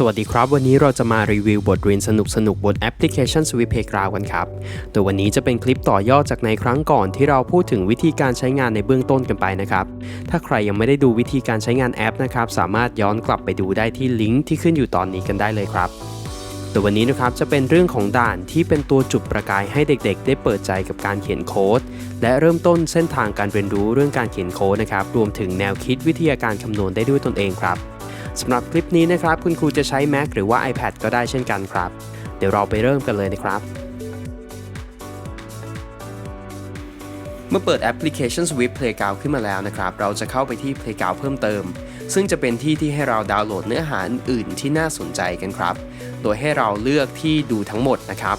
สวัสดีครับ วันนี้เราจะมารีวิวบทเรียนสนุกๆบนแอปพลิเคชัน Swift Playground กันครับ โดยวันนี้จะเป็นคลิปต่อยอดจากในครั้งก่อนที่เราพูดถึงวิธีการใช้งานในเบื้องต้นกันไปนะครับ ถ้าใครยังไม่ได้ดูวิธีการใช้งานแอปนะครับ สามารถย้อนกลับไปดูได้ที่ลิงก์ที่ขึ้นอยู่ตอนนี้กันได้เลยครับโดยวันนี้นะครับจะเป็นเรื่องของด่านที่เป็นตัวจุดประกายให้เด็กๆ ได้เปิดใจกับการเขียนโค้ด และเริ่มต้นเส้นทางการเรียนรู้เรื่องการเขียนโค้ดนะครับ รวมถึงแนวคิดวิทยาการคำนวณได้ด้วยตนเองครับ สำหรับคลิปนี้นะครับ คุณครูจะใช้ Mac หรือว่า iPad ก็ได้เช่นกันครับ เดี๋ยวเราไปเริ่มกันเลยนะครับ เมื่อเปิดแอปพลิเคชัน Swift Playground ขึ้นมาแล้วนะครับ เราจะเข้าไปที่ Playground เพิ่มเติม ซึ่งจะเป็นที่ที่ให้เราดาวน์โหลดเนื้อหาอื่นๆที่น่าสนใจกันครับ โดยให้เราเลือกที่ดูทั้งหมดนะครับ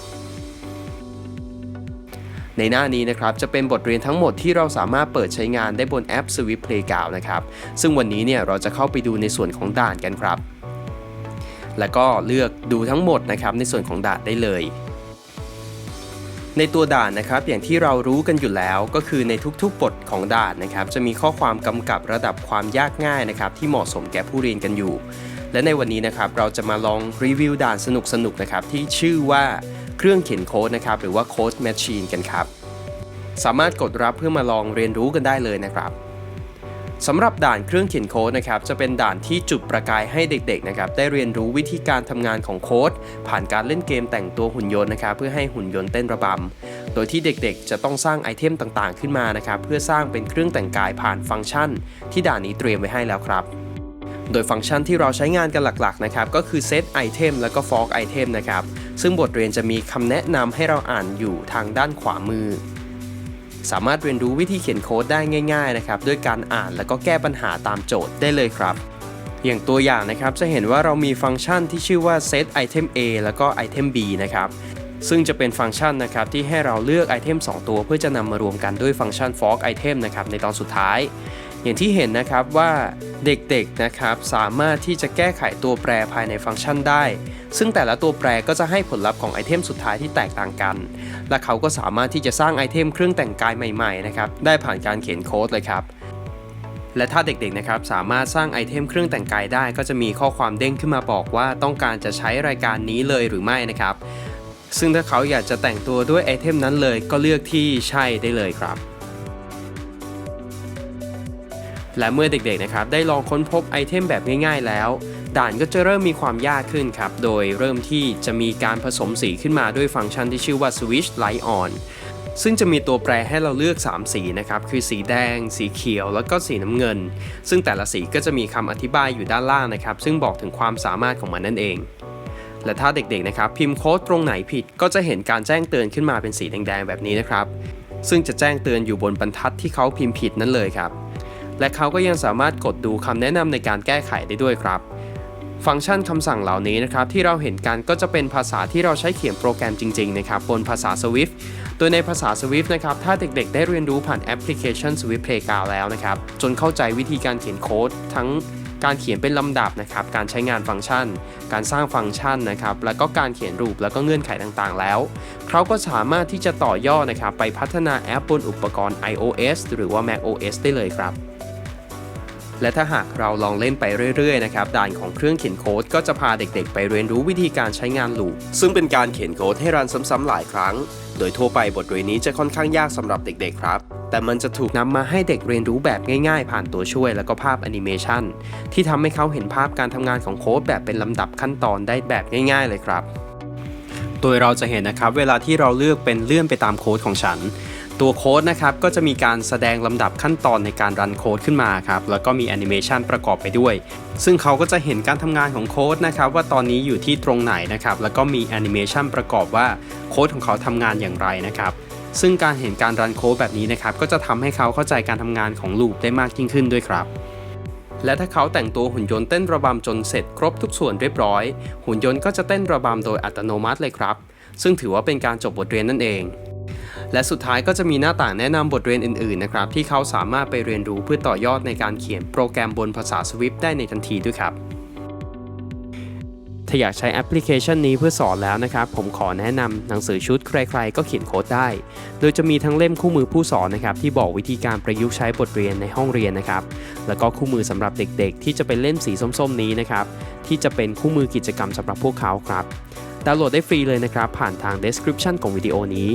ในหน้านี้นะครับจะเป็นบทเรียนทั้งหมดที่เราสามารถเปิดใช้งานได้บนแอป Swift Playground นะครับซึ่งวันนี้เนี่ยเราจะเข้าไปดูในส่วนของด่านกันครับ แล้วก็เลือกดูทั้งหมดนะครับในส่วนของด่านได้เลยในตัวด่านนะครับอย่างที่เรารู้กันอยู่แล้วก็คือในทุกๆบทของด่านนะครับจะมีข้อความกำกับระดับความยากง่ายนะครับที่เหมาะสมแก่ผู้เรียนกันอยู่ และในวันนี้นะครับเราจะมาลองรีวิวด่านสนุกๆนะครับที่ชื่อว่า เครื่องเขียนโค้ดนะครับหรือว่าโค้ดแมชชีนกันครับ สามารถกดรับเพื่อมาลองเรียนรู้กันได้เลยนะครับสำหรับด่านเครื่องเขียนโค้ดนะครับจะเป็นด่านที่จุดประกายให้เด็กๆนะครับได้เรียนรู้วิธีการทำงานของโค้ด ผ่านการเล่นเกมแต่งตัวหุ่นยนต์นะครับเพื่อให้หุ่นยนต์เต้นระบำโดยที่เด็กๆ จะต้องสร้างไอเทมต่างๆ ขึ้นมานะครับเพื่อสร้างเป็นเครื่องแต่งกายผ่านฟังก์ชัน ที่ด่านนี้เตรียมไว้ให้แล้วครับ โดยฟังก์ชันที่เราใช้งานกันหลักๆนะครับก็คือ Set Item แล้วก็ Fork Item นะครับซึ่งบทเรียนจะมีคำแนะนำให้เราอ่านอยู่ทางด้านขวามือ สามารถเรียนรู้วิธีเขียนโค้ดได้ง่ายๆนะครับด้วยการอ่านแล้วก็แก้ปัญหาตามโจทย์ได้เลยครับ อย่างตัวอย่างนะครับจะเห็นว่าเรามีฟังก์ชันที่ชื่อว่า set item A แล้วก็ item B นะครับซึ่งจะเป็นฟังก์ชันนะครับที่ให้เราเลือกไอเทม2 ตัวเพื่อจะนำมารวมกันด้วยฟังก์ชัน fork item นะครับในตอนสุดท้าย อย่างที่เห็นนะครับว่าเด็กๆนะครับสามารถที่จะแก้ไขตัวแปรภายในฟังก์ชันได้ ซึ่งแต่ละตัวแปรก็จะให้ผลลัพธ์ของไอเทมสุดท้ายที่แตกต่างกัน และเขาก็สามารถที่จะสร้างไอเทมเครื่องแต่งกายใหม่ๆนะครับได้ผ่านการเขียนโค้ดเลยครับและถ้าเด็กๆนะครับสามารถสร้างไอเทมเครื่องแต่งกายได้ ก็จะมีข้อความเด้งขึ้นมาบอกว่าต้องการจะใช้รายการนี้เลยหรือไม่นะครับ ซึ่งถ้าเขาอยากจะแต่งตัวด้วยไอเทมนั้นเลยก็เลือกที่ใช่ได้เลยครับ และเมื่อเด็กๆนะครับได้ลองค้นพบไอเทมแบบง่ายๆแล้ว ด่านก็จะเริ่มมีความยากขึ้นครับ โดยเริ่มที่จะมีการผสมสีขึ้นมาด้วยฟังก์ชันที่ชื่อว่า Switch Light On ซึ่งจะมีตัวแปรให้เราเลือก 3 สีนะครับ คือสีแดง สีเขียว แล้วก็สีน้ำเงิน ซึ่งแต่ละสีก็จะมีคำอธิบายอยู่ด้านล่างนะครับ ซึ่งบอกถึงความสามารถของมันนั่นเอง และถ้าเด็กๆนะครับพิมพ์โค้ดตรงไหนผิด ก็จะเห็นการแจ้งเตือนขึ้นมาเป็นสีแดงๆแบบนี้นะครับ ซึ่งจะแจ้งเตือนอยู่บนบรรทัดที่เขาพิมพ์ผิดนั่นเลยครับ และเขาก็ยังสามารถกดดูคำแนะนำในการแก้ไขได้ด้วยครับ ฟังก์ชันคำสั่งเหล่านี้นะครับที่เราเห็นกันก็จะเป็นภาษาที่เราใช้เขียนโปรแกรมจริงๆนะครับบนภาษา Swift โดยในภาษา Swift นะครับถ้าเด็กๆ ได้เรียนรู้ผ่านแอปพลิเคชัน Swift Playground แล้วนะครับจนเข้าใจวิธีการเขียนโค้ดทั้งการเขียนเป็นลำดับนะครับ การใช้งานฟังก์ชัน การสร้างฟังก์ชันนะครับ แล้วก็การเขียนรูปแล้วก็เงื่อนไขต่างๆ แล้ว เขาก็สามารถที่จะต่อยอดนะครับ ไปพัฒนาแอปบนอุปกรณ์ iOS หรือว่า macOS ได้เลยครับ และถ้าหากเราลองเล่นไปเรื่อยๆนะครับด่านของเครื่องเขียนโค้ดก็จะพาเด็กๆ ไปเรียนรู้วิธีการใช้งานลูปซึ่งเป็นการเขียนโค้ดให้รันซ้ำๆหลายครั้ง โดยทั่วไปบทเรียนนี้จะค่อนข้างยากสำหรับเด็กๆครับแต่มันจะถูกนำมาให้เด็กเรียนรู้แบบง่ายๆ ผ่านตัวช่วยแล้วก็ภาพแอนิเมชันที่ทำให้เขาเห็นภาพการทำงานของโค้ดแบบเป็นลำดับขั้นตอนได้แบบง่าย ๆ เลยครับ โดยเราจะเห็นนะครับเวลาที่เราเลือกเป็นเลื่อนไปตามโค้ดของฉัน ตัวโค้ดนะครับก็จะมีการแสดงลำดับขั้นตอนในการรันโค้ดขึ้นมาครับแล้วก็มีแอนิเมชันประกอบไปด้วย ซึ่งเขาก็จะเห็นการทำงานของโค้ดนะครับว่าตอนนี้อยู่ที่ตรงไหนนะครับแล้วก็มีแอนิเมชันประกอบว่าโค้ดของเขาทำงานอย่างไรนะครับซึ่งการเห็นการรันโค้ดแบบนี้นะครับก็จะทำให้เขาเข้าใจการทำงานของลูปได้มากยิ่งขึ้นด้วยครับและถ้าเขาแต่งตัวหุ่นยนต์เต้นระบำจนเสร็จครบทุกส่วนเรียบร้อย หุ่นยนต์ก็จะเต้นระบำโดยอัตโนมัติเลยครับ ซึ่งถือว่าเป็นการจบบทเรียนนั่นเอง และสุดท้ายก็จะมีหน้าต่างแนะนำบทเรียนอื่นๆนะครับที่เขาสามารถไปเรียนรู้เพื่อต่อยอดในการเขียนโปรแกรมบนภาษา Swift ได้ในทันทีด้วยครับถ้าอยากใช้แอปพลิเคชันนี้เพื่อสอนแล้วนะครับ ผมขอแนะนำหนังสือชุดใครๆ ก็เขียนโค้ดได้ โดยจะมีทั้งเล่มคู่มือผู้สอนนะครับ ที่บอกวิธีการประยุกต์ใช้บทเรียนในห้องเรียนนะครับ แล้วก็คู่มือสำหรับเด็กๆ ที่จะเป็นเล่มสีส้มๆ นี้นะครับ ที่จะเป็นคู่มือกิจกรรมสำหรับพวกเขาครับดาวน์โหลดได้ฟรีเลยนะครับ ผ่านทาง description ของวิดีโอนี้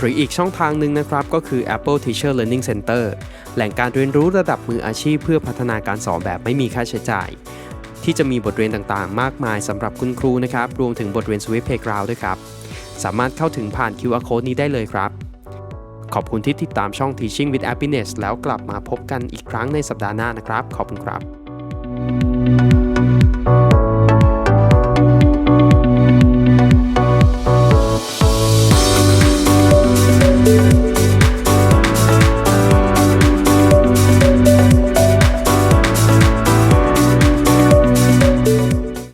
หรืออีกช่องทางหนึ่งนะครับ ก็คือ Apple Teacher Learning Center แหล่งการเรียนรู้ระดับมืออาชีพเพื่อพัฒนาการสอนแบบไม่มีค่าใช้จ่าย ที่จะมีบทเรียนต่างๆ มากมายสำหรับคุณครูนะครับ รวมถึงบทเรียน Swift Playground ด้วยครับ สามารถเข้าถึงผ่าน QR Code นี้ได้เลยครับ ขอบคุณที่ติดตามช่อง Teaching with Happiness แล้วกลับมาพบกันอีกครั้งในสัปดาห์หน้านะครับ ขอบคุณครับ